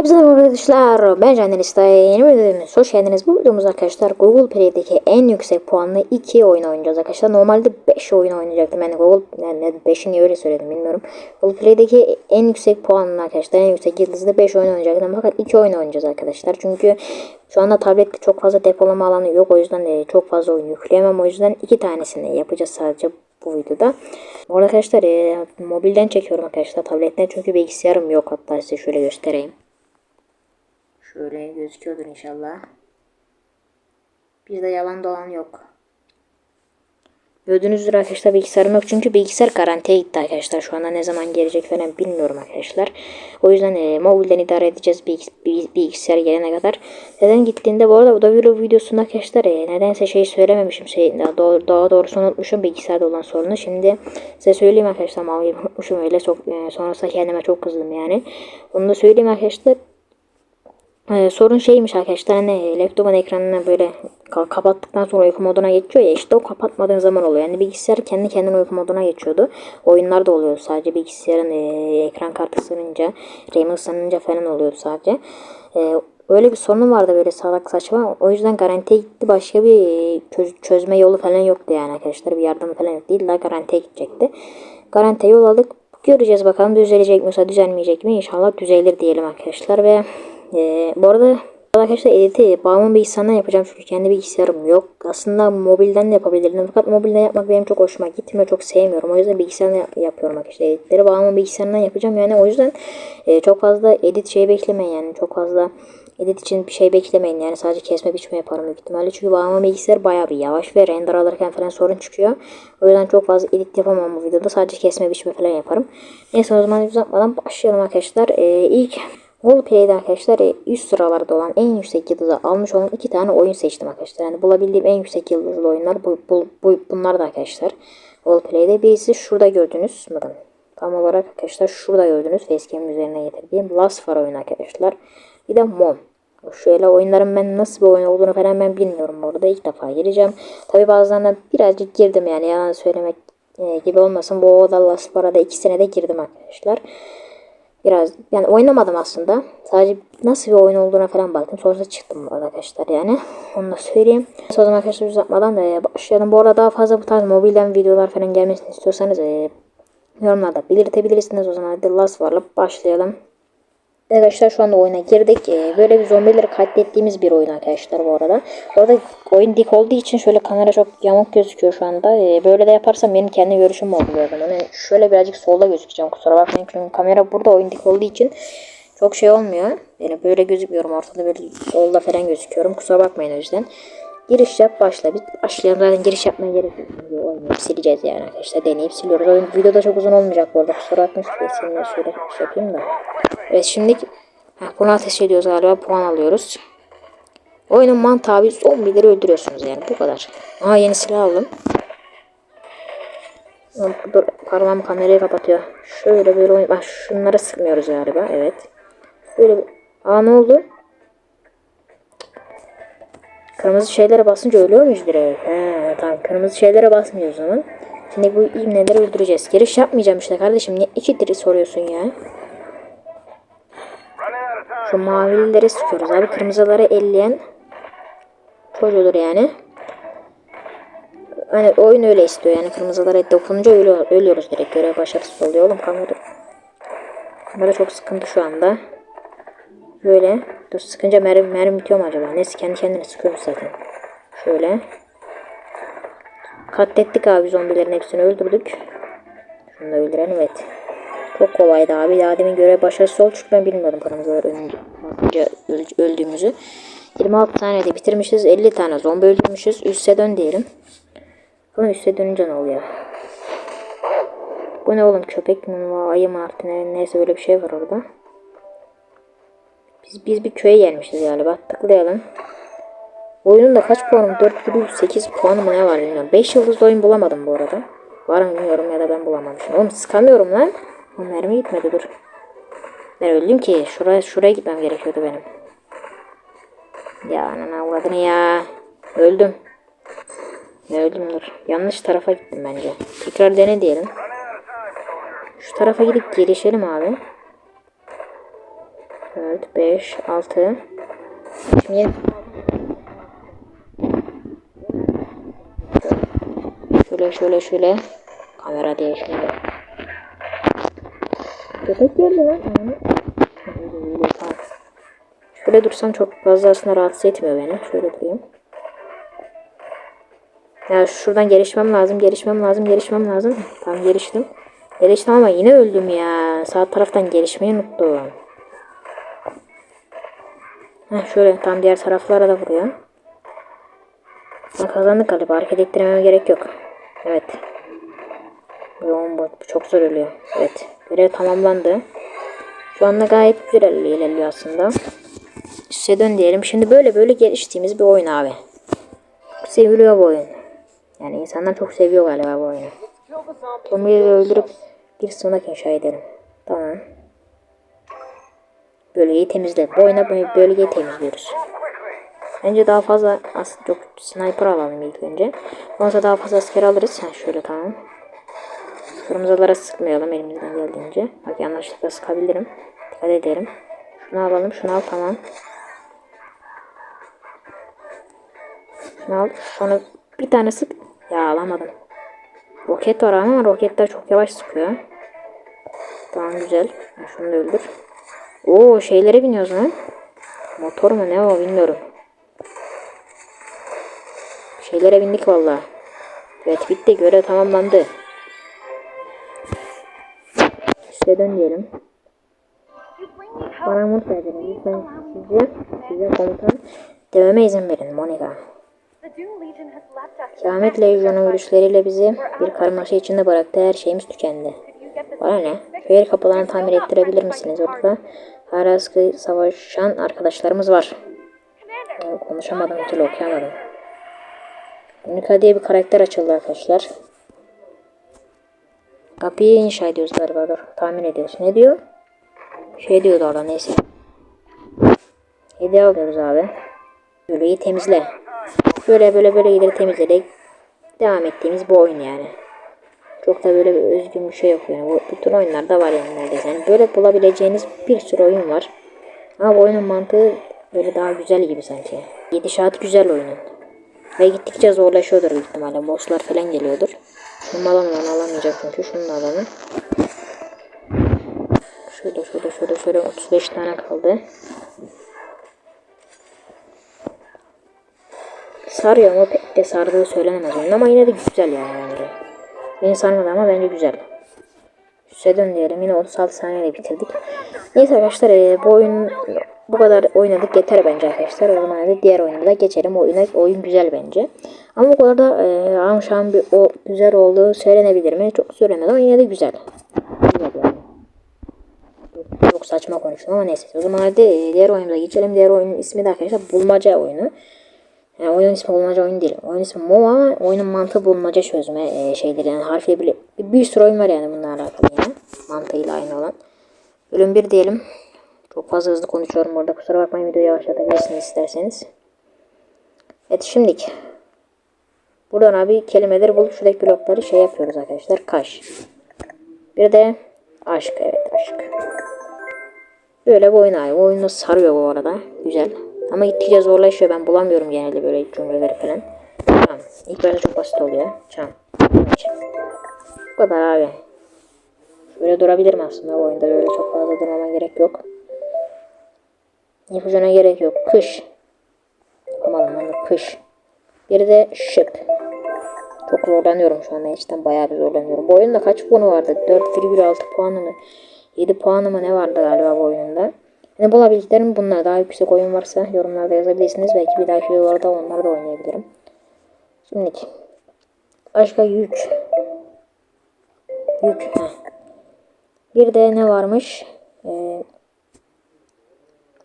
Hepinize merhaba arkadaşlar. Ben Caner İstay. Yeni videomuz. Hoş geldiniz. Bu videomuz arkadaşlar Google Play'deki en yüksek puanlı 2 oyun oynayacağız arkadaşlar. Normalde 5 oyun oynayacaktım. Yani Google yani 5'i niye öyle söyledim bilmiyorum. Google Play'deki en yüksek puanlı arkadaşlar. En yüksek yıldızlı 5 oyun oynayacaktım. Fakat 2 oyun oynayacağız arkadaşlar. Çünkü şu anda tablette çok fazla depolama alanı yok. O yüzden de çok fazla oyun yükleyemem. O yüzden 2 tanesini yapacağız sadece bu videoda. Bu arada arkadaşlar e, mobilden çekiyorum arkadaşlar tabletten çünkü bilgisayarım yok hatta size şöyle göstereyim. Şöyle gözüküyordur inşallah. Bizde yalan dolan yok. Gördüğünüz üzere arkadaşlar bilgisayarım yok çünkü bilgisayar garantiye gitti arkadaşlar. Şu anda ne zaman gelecek falan bilmiyorum arkadaşlar. O yüzden e, mobilden idare edeceğiz bilgis- bilgisayar gelene kadar. Neden gittiğinde bu arada bu da bir videosunda arkadaşlar e, nedense şey söylememişim. Şey, daha, doğru, daha doğrusu unutmuşum bilgisayarda olan sorunu. Şimdi size söyleyeyim arkadaşlar mavi unutmuşum öyle çok e, sonrasında kendime çok kızdım yani. Onu da söyleyeyim arkadaşlar. Ee, sorun şeymiş arkadaşlar hani laptopun ekranını böyle ka- kapattıktan sonra uyku moduna geçiyor ya işte o kapatmadığın zaman oluyor. Yani bilgisayar kendi kendine uyku moduna geçiyordu. Oyunlarda oluyor sadece bilgisayarın e, ekran kartı ısınınca, RAM ısınınca falan oluyordu sadece. E, öyle bir sorunu vardı böyle salak saçma. O yüzden garantiye gitti. Başka bir çöz- çözme yolu falan yoktu yani arkadaşlar. Bir yardım falan yok. değil. garantiye gidecekti. Garantiye yol aldık. Göreceğiz bakalım düzelecek mi düzelmeyecek mi? İnşallah düzelir diyelim arkadaşlar ve ee, bu arada arkadaşlar editi bağımın bilgisayarından yapacağım çünkü kendi bilgisayarım yok. Aslında mobilden de yapabilirdim fakat mobilden yapmak benim çok hoşuma gitmiyor. Çok sevmiyorum. O yüzden bilgisayardan yap- yapıyorum arkadaşlar. Editleri bağımın bilgisayarından yapacağım. Yani o yüzden e, çok fazla edit şey beklemeyin yani. Çok fazla edit için bir şey beklemeyin. Yani sadece kesme biçme yaparım büyük ihtimalle. Çünkü bağımın bilgisayar bayağı bir yavaş ve render alırken falan sorun çıkıyor. O yüzden çok fazla edit yapamam bu videoda. Sadece kesme biçme falan yaparım. Neyse o zaman uzatmadan başlayalım arkadaşlar. Ee, ilk Roleplay'de arkadaşlar e, üst sıralarda olan en yüksek yıldızı almış olan iki tane oyun seçtim arkadaşlar. Yani bulabildiğim en yüksek yıldızlı oyunlar bu, bu, bu bunlar da arkadaşlar. Roleplay'de birisi şurada gördünüz. Bakın tam olarak arkadaşlar şurada gördünüz. Facecam'ın üzerine getirdiğim Last Far oyunu arkadaşlar. Bir de Mom. Şöyle oyunların ben nasıl bir oyun olduğunu falan ben bilmiyorum orada ilk defa gireceğim. Tabi bazılarına birazcık girdim yani yalan söylemek e, gibi olmasın. Bu oda Last Far'a da iki senede girdim arkadaşlar biraz yani oynamadım aslında. Sadece nasıl bir oyun olduğuna falan baktım. Sonra çıktım arkadaşlar yani. Onu da söyleyeyim. O zaman arkadaşlar uzatmadan da başlayalım. Bu arada daha fazla bu tarz mobilden videolar falan gelmesini istiyorsanız e, yorumlarda belirtebilirsiniz. O zaman hadi Last War'la başlayalım. Arkadaşlar şu anda oyuna girdik. Ee, böyle bir zombileri katlettiğimiz bir oyun arkadaşlar bu arada. Orada oyun dik olduğu için şöyle kamera çok yamuk gözüküyor şu anda. Ee, böyle de yaparsam benim kendi görüşüm oldu o zaman. Yani şöyle birazcık solda gözükeceğim kusura bakmayın. Çünkü kamera burada oyun dik olduğu için çok şey olmuyor. Yani böyle gözükmüyorum ortada böyle solda falan gözüküyorum. Kusura bakmayın o yüzden. Giriş yap başla. Biz başlayalım zaten giriş yapmaya gerek yok. Oynayıp sileceğiz yani arkadaşlar. Deneyip siliyoruz. Oyun videoda çok uzun olmayacak bu arada. Kusura bakmayın. Şöyle şey yapayım da. Evet şimdi bunu ateş ediyoruz galiba. Puan alıyoruz. Oyunun mantığı abi zombileri öldürüyorsunuz yani. Bu kadar. Aa yeni silah aldım. Dur parmağım kamerayı kapatıyor. Şöyle böyle oyun... Bak şunları sıkmıyoruz galiba. Evet. Böyle. Aa ne oldu? Kırmızı şeylere basınca ölüyor muyuz direkt? He tamam kırmızı şeylere basmıyoruz o zaman. Şimdi bu ibneleri öldüreceğiz. Giriş yapmayacağım işte kardeşim. Niye iki diri soruyorsun ya? Şu mavilileri sıkıyoruz abi. Kırmızıları elleyen çocuğudur yani. Hani oyun öyle istiyor yani kırmızılara dokununca ölüyor, ölüyoruz direkt. Görev başarısız oluyor oğlum kamera. Kamera çok sıkıntı şu anda. Böyle. Dur sıkınca mermi, mermi bitiyor mu acaba? Neyse kendi kendine sıkıyormuş zaten. Şöyle. Katlettik abi zombilerin hepsini öldürdük. Şunu da öldürelim evet. Çok kolaydı abi. Daha demin görev başarısız oldu çünkü ben bilmiyordum kırmızılar önce öldüğümüzü. 26 tane de bitirmişiz. 50 tane zombi öldürmüşüz. Üste dön diyelim. Bunu üste dönünce ne oluyor? Bu ne oğlum köpek mi? Ayı mı artık ne, neyse öyle bir şey var orada. Biz, biz bir köye gelmişiz galiba. Tıklayalım. Oyunun da kaç puanım? 4,8 puanı mı ne var bilmiyorum. 5 yıldız oyun bulamadım bu arada. Var mı bilmiyorum ya da ben bulamamışım. Oğlum sıkamıyorum lan. O mermi gitmedi dur. Ben öldüm ki. Şuraya, şuraya gitmem gerekiyordu benim. Ya anana avradını ya. Öldüm. Ne öldüm dur. Yanlış tarafa gittim bence. Tekrar dene diyelim. Şu tarafa gidip gelişelim abi. 4, 5, 6. Şimdi Şöyle şöyle şöyle. Kamera diye şimdi. Köpek geldi lan. Şöyle dursam çok fazla aslında rahatsız etmiyor beni. Şöyle durayım. Ya şuradan gelişmem lazım, gelişmem lazım, gelişmem lazım. Tamam geliştim. Geliştim ama yine öldüm ya. Sağ taraftan gelişmeyi unuttum. Heh, şöyle tam diğer taraflara da vuruyor. Ha, kazandık galiba. Hareket ettirmeme gerek yok. Evet. Yoğun bot. Bu çok zor ölüyor. Evet. Görev tamamlandı. Şu anda gayet güzel ilerliyor aslında. Size dön diyelim. Şimdi böyle böyle geliştiğimiz bir oyun abi. Seviliyor bu oyun. Yani insanlar çok seviyor galiba bu oyunu. Tommy'yi öldürüp bir sığınak inşa edelim. Tamam. Bölgeyi temizle. Bu oyuna bölgeyi temizliyoruz. Bence daha fazla aslında çok sniper alalım ilk önce. Ondan daha fazla asker alırız. Ha, şöyle tamam. Kırmızılara sıkmayalım elimizden geldiğince. Bak yanlışlıkla sıkabilirim. Dikkat edelim. Şunu alalım. Şunu al tamam. Şunu al. Sonra bir tane sık. Ya alamadım. Roket var ama roketler çok yavaş sıkıyor. Tamam güzel. Şunu da öldür. Oo şeylere biniyoruz lan. Motor mu ne o bilmiyorum. Şeylere bindik valla. Evet bitti görev tamamlandı. Size dön diyelim. Bana umut verdiniz. Lütfen size, size komutan dememe izin verin Monica. Kıyamet Lejyonu virüsleriyle bizi bir karmaşa içinde bıraktı. Her şeyimiz tükendi. Bana ne? Şehir kapılarını tamir ettirebilir misiniz? Orada hala savaşan arkadaşlarımız var. Konuşamadım, bir türlü okuyamadım. Monica diye bir karakter açıldı arkadaşlar. Kapıyı inşa ediyoruz galiba dur. Tahmin ediyoruz. Ne diyor? Şey diyordu orada neyse. Hediye alıyoruz abi. Böleği temizle. Böyle böyle böyle ileri temizleyerek devam ettiğimiz bu oyun yani. Çok da böyle bir özgün bir şey yok yani. Bu, bütün oyunlarda var yani neredeyse. Yani böyle bulabileceğiniz bir sürü oyun var. Ama bu oyunun mantığı böyle daha güzel gibi sanki. Gidişat güzel oyunun. Ve gittikçe zorlaşıyordur büyük ihtimalle. Bosslar falan geliyordur. Şunu alalım onu alamayacak çünkü. Şunu da alalım. Şurada şurada şurada şöyle 35 tane kaldı. Sarıyor ama pek de sardığı söylenemez oyun ama yine de güzel yani bence. Beni sarmadı ama bence güzel. Size dön diyelim yine 36 saniyede bitirdik. Neyse arkadaşlar e, bu oyun bu kadar oynadık yeter bence arkadaşlar. O zaman da diğer oyuna da geçelim. Oyuna, oyun güzel bence. Ama bu kadar da e, amşan bir o güzel olduğu söylenebilir mi? Çok söylemedi ama yine de güzel. Güzel yani. Çok saçma konuştum ama neyse. O zaman hadi e, diğer oyunumuza geçelim. Diğer oyunun ismi de arkadaşlar bulmaca oyunu. Yani oyunun ismi bulmaca oyun değil. Oyun ismi Mo ama oyunun mantığı bulmaca çözme e, şeyleri yani harfle bile bir, bir sürü oyun var yani bunlarla alakalı yine. Mantığıyla aynı olan. Bölüm 1 diyelim. Çok fazla hızlı konuşuyorum orada. Kusura bakmayın videoyu yavaşlatabilirsiniz isterseniz. Evet şimdilik. Buradan abi kelimeleri bulup şuradaki blokları şey yapıyoruz arkadaşlar. Kaş. Bir de aşk. Evet aşk. Böyle bir oyun abi. Bu oyunu sarıyor bu arada. Güzel. Ama gittikçe zorlaşıyor. Ben bulamıyorum genelde böyle cümleleri falan. Tamam. İlk başta çok basit oluyor. Tamam. Bu kadar abi. Böyle durabilirim aslında bu oyunda. Böyle çok fazla durmama gerek yok. İpucuna gerek yok. Kış. Aman aman kış. Bir de şık. Çok zorlanıyorum şu anda. Gerçekten bayağı bir zorlanıyorum. Bu oyunda kaç puanı vardı? 4,6 puanı mı? 7 puanı mı ne vardı galiba bu oyunda? Yani bulabildiklerim bunlar. Daha yüksek oyun varsa yorumlarda yazabilirsiniz. Belki bir dahaki videolarda onları da oynayabilirim. Şimdi başka yük. Yük. Heh. Bir de ne varmış?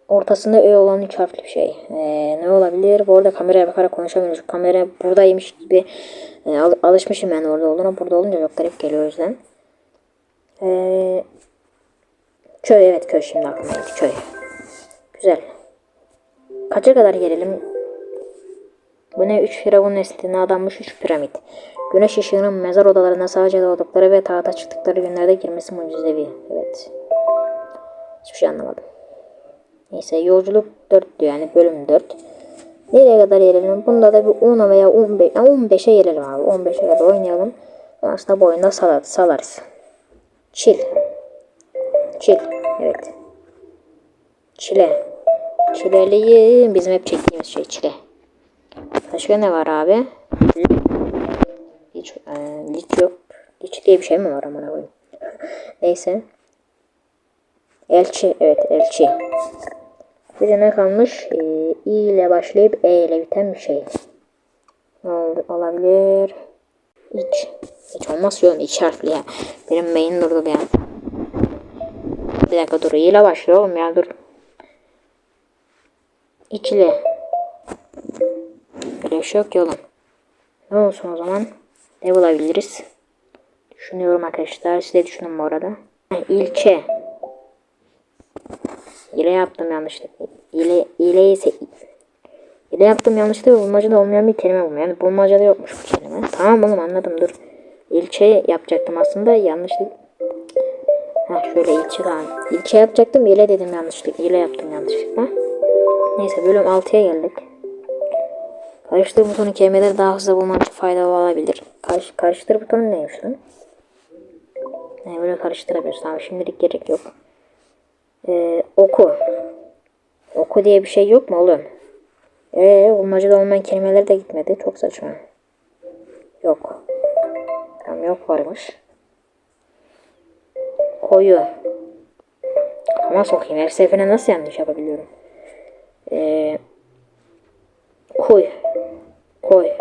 Ortasında Ö olan üç harfli bir şey. Ee, ne olabilir? Bu arada kameraya bakarak konuşamıyoruz. Kamera buradaymış gibi e, al- alışmışım ben orada olduğuna. Burada olunca çok garip geliyor o yüzden. Ee, köy evet köy şimdi aklıma geldi. Köy. Güzel. Kaça kadar gelelim? Bu ne? Üç firavun nesline adanmış üç piramit. Güneş ışığının mezar odalarına sadece doğdukları ve tahta çıktıkları günlerde girmesi mucizevi. Evet. Hiçbir şey anlamadım. Neyse yolculuk 4 diyor yani bölüm 4. Nereye kadar gelelim? Bunda da bir 10'a veya 15, yani 15'e gelelim abi. 15'e kadar oynayalım. Aslında bu oyunda salar, salarız. Chill. Chill. Evet. Çile. Çileliyim. Bizim hep çektiğimiz şey çile. Başka ne var abi? Hiç, e, hiç yok. Hiç diye bir şey mi var amına koyayım? Neyse. Elçi. Evet elçi. Bir de ne kalmış? Ee, İ ile başlayıp E ile biten bir şey. Olabilir? İç. Hiç olmaz yok. İç harfli ya. Benim main durdu bir. Bir dakika dur. İ ile başlıyor oğlum ya dur. İçli. Böyle bir şey yok ki oğlum. Ne olsun o zaman? Ne bulabiliriz? Düşünüyorum arkadaşlar. Siz de düşünün bu arada. İlçe. İle yaptım yanlışlıkla. İle, ile ise ile yaptım yanlışlıkla bulmacada olmayan bir kelime bulma. Yani bulmacada yokmuş bu kelime. Tamam oğlum anladım dur. İlçe yapacaktım aslında yanlışlık. Ha şöyle ilçe tamam. İlçe yapacaktım ile dedim yanlışlıkla. İle yaptım yanlışlıkla. Neyse bölüm 6'ya geldik. Karıştır butonu kelimeleri daha hızlı bulman için faydalı olabilir. Karış, karıştır butonu neymiş lan? Yani böyle karıştırabiliriz. Tamam şimdilik gerek yok. Ee, oku. Oku diye bir şey yok mu oğlum? Eee bulmacada olmayan kelimeler de gitmedi. Çok saçma. Yok. Tamam yok varmış. Koyu. Ama sokayım. Her seferinde nasıl yanlış yapabiliyorum? Ee, koy. Koy.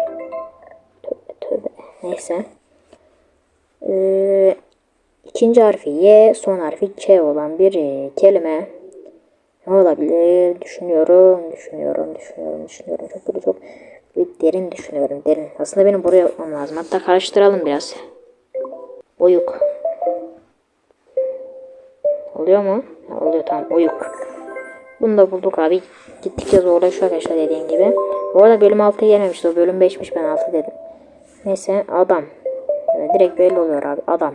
Tövbe tövbe. Neyse. Ee, ikinci harfi Y, son harfi K olan bir e, kelime. Ne olabilir? Düşünüyorum, düşünüyorum, düşünüyorum, düşünüyorum. Çok böyle çok bir derin düşünüyorum, derin. Aslında benim buraya yapmam lazım. Hatta karıştıralım biraz. Oyuk. Oluyor mu? Ha, oluyor tamam. Oyuk. Bunu da bulduk abi. Gittikçe zorlaşıyor arkadaşlar dediğim gibi. Bu arada bölüm 6'ya gelmemişti. O bölüm 5'miş ben 6 dedim. Neyse adam. Yani direkt belli oluyor abi. Adam.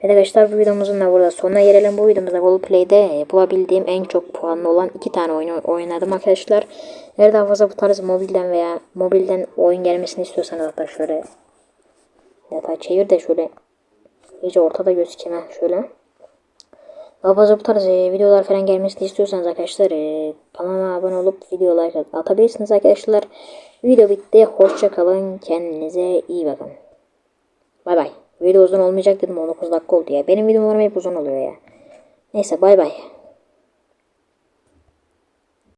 Evet arkadaşlar bu videomuzun da burada sonuna gelelim. Bu videomuzda Roleplay'de e, bulabildiğim en çok puanlı olan iki tane oyunu oynadım arkadaşlar. Eğer daha fazla bu tarz mobilden veya mobilden oyun gelmesini istiyorsanız hatta şöyle yatağı çevir de şöyle iyice ortada gözükeyim ha, şöyle. Daha fazla bu tarz e, videolar falan gelmesini istiyorsanız arkadaşlar e, kanalıma abone olup video like atabilirsiniz arkadaşlar. Video bitti. Hoşça kalın. Kendinize iyi bakın. Bay bay. Video uzun olmayacak dedim 19 dakika oldu ya. Benim videolarım hep uzun oluyor ya. Neyse bay bay.